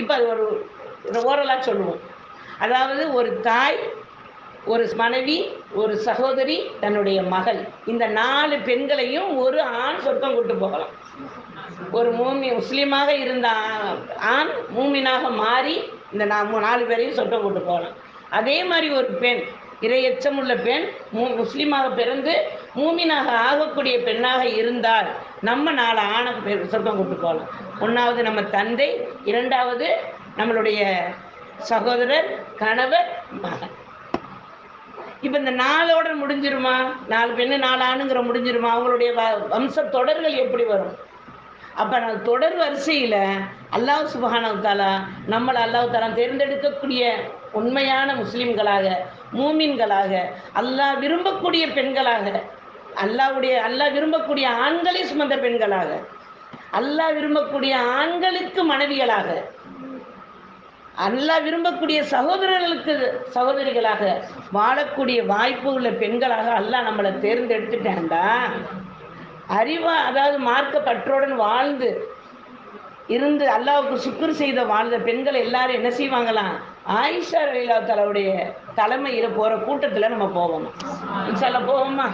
இப்போ அது ஒரு ஓரலாக சொல்லுவோம். அதாவது ஒரு தாய் ஒரு மனைவி ஒரு சகோதரி தன்னுடைய மகள். இந்த நாலு பெண்களையும் ஒரு ஆண் சொர்க்கம் கூட்டு போகலாம். ஒரு மூமி முஸ்லீமாக இருந்த ஆண் மூமினாக மாறி இந்த நாலு பேரையும் சொர்க்கம் கூட்டு போகலாம். அதே மாதிரி ஒரு பெண் இரையச்சம் உள்ள பெண் மு முஸ்லீமாக பிறந்து மூமினாக ஆகக்கூடிய பெண்ணாக இருந்தால் நம்ம நாலு ஆணை பெ- சொர்க்கம் கூட்டு போகலாம். ஒன்றாவது நம்ம தந்தை இரண்டாவது நம்மளுடைய சகோதரர் கணவர் மகன். இப்போ இந்த நாளோட முடிஞ்சிருமா? நாலு பெண்ணு நாலு ஆணுங்கிற முடிஞ்சிருமா? அவங்களுடைய வ- வம்ச தொடர்கள் எப்படி வரும்? அப்போ நான் தொடர் வரிசையில் அல்லாஹ் சுபஹானஹு நம்மளை அல்லாஹாலா தேர்ந்தெடுக்கக்கூடிய உண்மையான முஸ்லீம்களாக மூமின்களாக அல்லாஹ் விரும்பக்கூடிய பெண்களாக அல்லாஹ்வுடைய அல்லாஹ் விரும்பக்கூடிய ஆண்களை சுமந்த பெண்களாக அல்லாஹ் விரும்பக்கூடிய ஆண்களுக்கு மனைவிகளாக அல்லாஹ் விரும்பக்கூடிய சகோதரர்களுக்கு சகோதரிகளாக வாழக்கூடிய வாய்ப்பு உள்ள பெண்களாக அல்லாஹ் நம்மளை தேர்ந்தெடுத்துட்டேன்டா. அறிவா அதாவது மார்க்க பற்றுடன் வாழ்ந்து இருந்து அல்லாவுக்கு சுக்குர் செய்த வாழ்ந்த பெண்கள் எல்லாரும் என்ன செய்வாங்களாம் ஆயிஷா ரலீலா தலைவுடைய தலைமையில் போகிற கூட்டத்தில் நம்ம போவோம் இன்ஷால்லா போவோமா?